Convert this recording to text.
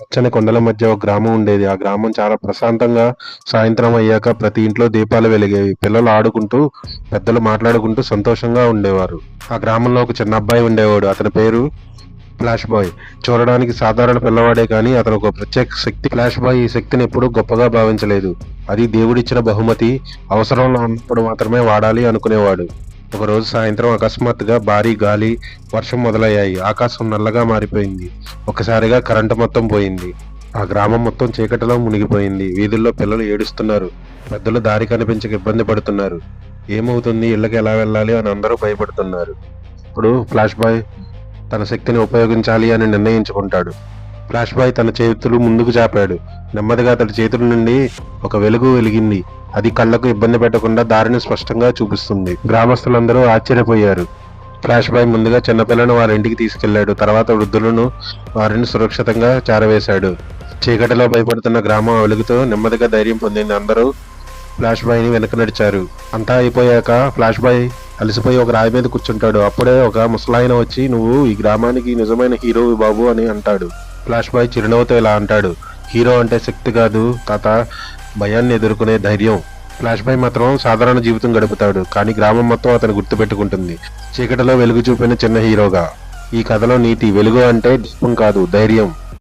పచ్చని కొండల మధ్య ఒక గ్రామం ఉండేది. ఆ గ్రామం చాలా ప్రశాంతంగా సాయంత్రం అయ్యాక ప్రతి ఇంట్లో దీపాలు వెలిగేవి. పిల్లలు ఆడుకుంటూ, పెద్దలు మాట్లాడుకుంటూ సంతోషంగా ఉండేవారు. ఆ గ్రామంలో ఒక చిన్న అబ్బాయి ఉండేవాడు. అతని పేరు ఫ్లాష్ బాయ్. చూడడానికి సాధారణ పిల్లవాడే కానీ అతను ఒక ప్రత్యేక శక్తి. ఫ్లాష్ బాయ్ ఈ శక్తిని ఎప్పుడూ గొప్పగా భావించలేదు. అది దేవుడిచ్చిన బహుమతి. అవసరంలో ఉన్నప్పుడు మాత్రమే వాడాలి అనుకునేవాడు. ఒకరోజు సాయంత్రం అకస్మాత్తుగా భారీ గాలి, వర్షం మొదలయ్యాయి. ఆకాశం నల్లగా మారిపోయింది. ఒక్కసారిగా కరెంటు మొత్తం పోయింది. ఆ గ్రామం మొత్తం చీకటిలో మునిగిపోయింది. వీధుల్లో పిల్లలు ఏడుస్తున్నారు. పెద్దలు దారి కనిపించక ఇబ్బంది పడుతున్నారు. ఏమవుతుంది? ఇళ్ళకి ఎలా వెళ్ళాలి అని అందరూ భయపడుతున్నారు. ఇప్పుడు ఫ్లాష్ బాయ్ తన శక్తిని ఉపయోగించాలి అని నిర్ణయించుకుంటాడు. ఫ్లాష్ బాయ్ తన చేతులు ముందుకు చాపాడు. నెమ్మదిగా అతడి చేతుల నుండి ఒక వెలుగు వెలిగింది. అది కళ్ళకు ఇబ్బంది పెట్టకుండా దారిని స్పష్టంగా చూపిస్తుంది. గ్రామస్తులందరూ ఆశ్చర్యపోయారు. ఫ్లాష్ బాయ్ ముందుగా చిన్నపిల్లను వారి ఇంటికి తీసుకెళ్ళాడు. తర్వాత వృద్ధులను వారిని సురక్షితంగా చేరవేశాడు. చీకటిలో భయపడుతున్న గ్రామం వెలుగుతో నెమ్మదిగా ధైర్యం పొందింది. అందరూ ఫ్లాష్ బాయ్ని వెనక నడిచారు. అంతా అయిపోయాక ఫ్లాష్ బాయ్ అలసిపోయి ఒక రాయి మీద కూర్చుంటాడు. అప్పుడే ఒక ముసలాయన వచ్చి నువ్వు ఈ గ్రామానికి నిజమైన హీరో బాబు అని అంటాడు. ఫ్లాష్ బాయ్ చిరునవ్వుతో ఇలా అంటాడు. హీరో అంటే శక్తి కాదు తాత భయాన్ని ఎదుర్కొనే ధైర్యం. ఫ్లాష్ బాయ్ మాత్రం సాధారణ జీవితం గడుపుతాడు. కానీ గ్రామం మొత్తం అతను గుర్తుపెట్టుకుంటుంది. చీకటిలో వెలుగు చూపిన చిన్న హీరోగా. ఈ కథలో నీతి వెలుగు అంటే దీపం కాదు ధైర్యం.